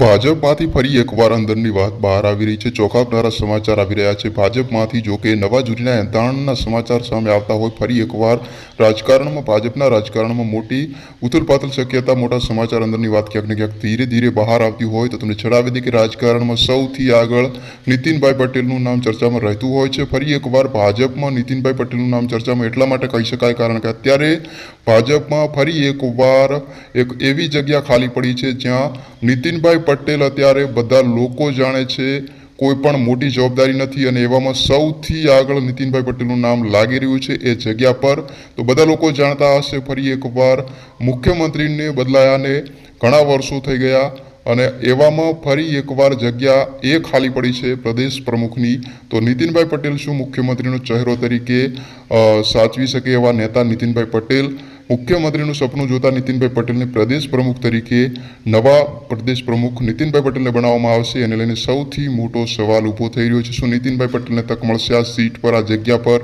ભાજપમાંથી ફરી એકવાર અંદરની વાત બહાર આવી રહી છે. ચોંકાવનારા સમાચાર આવી રહ્યા છે. ભાજપમાંથી જો કે નવા જૂનીના એંધાણના સમાચાર સામે આવતા હોય, ફરી એકવાર રાજકારણમાં, ભાજપના રાજકારણમાં મોટી ઉથલપાથલ શક્યતા, મોટા સમાચાર અંદરની વાત ક્યાંક ને ક્યાંક ધીરે ધીરે બહાર આવતી હોય તો તમને જણાવી દે કે રાજકારણમાં સૌથી આગળ નીતિનભાઈ પટેલનું નામ ચર્ચામાં રહેતું હોય છે. ફરી એકવાર ભાજપમાં નીતિનભાઈ પટેલનું નામ ચર્ચામાં એટલા માટે કહી શકાય કારણ કે અત્યારે ભાજપમાં ફરી એકવાર એક એવી જગ્યા ખાલી પડી છે જ્યાં નીતિનભાઈ પટેલ અત્યારે બધા લોકો જાણે છે, કોઈ પણ મોટી જવાબદારી નથી અને એવામાં સૌથી આગળ નીતિનભાઈ પટેલનું નામ લાગી રહ્યું છે એ જગ્યા પર. તો બધા લોકો જાણતા હશે ફરી એકવાર, મુખ્યમંત્રીને બદલાયાને ઘણા વર્ષો થઈ ગયા અને એવામાં ફરી એકવાર જગ્યા એ ખાલી પડી છે પ્રદેશ પ્રમુખની. તો નીતિનભાઈ પટેલ શું મુખ્યમંત્રીનો ચહેરો તરીકે સાચવી શકે એવા નેતા નીતિનભાઈ પટેલ? મુખ્યમંત્રીનું સપનું જોતા નીતિનભાઈ પટેલને પ્રદેશ પ્રમુખ તરીકે નવા પ્રદેશ પ્રમુખ નીતિનભાઈ પટેલને બનાવવામાં આવશે. એને લઈને સૌથી મોટો સવાલ ઊભો થઈ રહ્યો છે. શું નીતિનભાઈ પટેલને તક મળશે? આ સીટ પર, આ જગ્યા પર?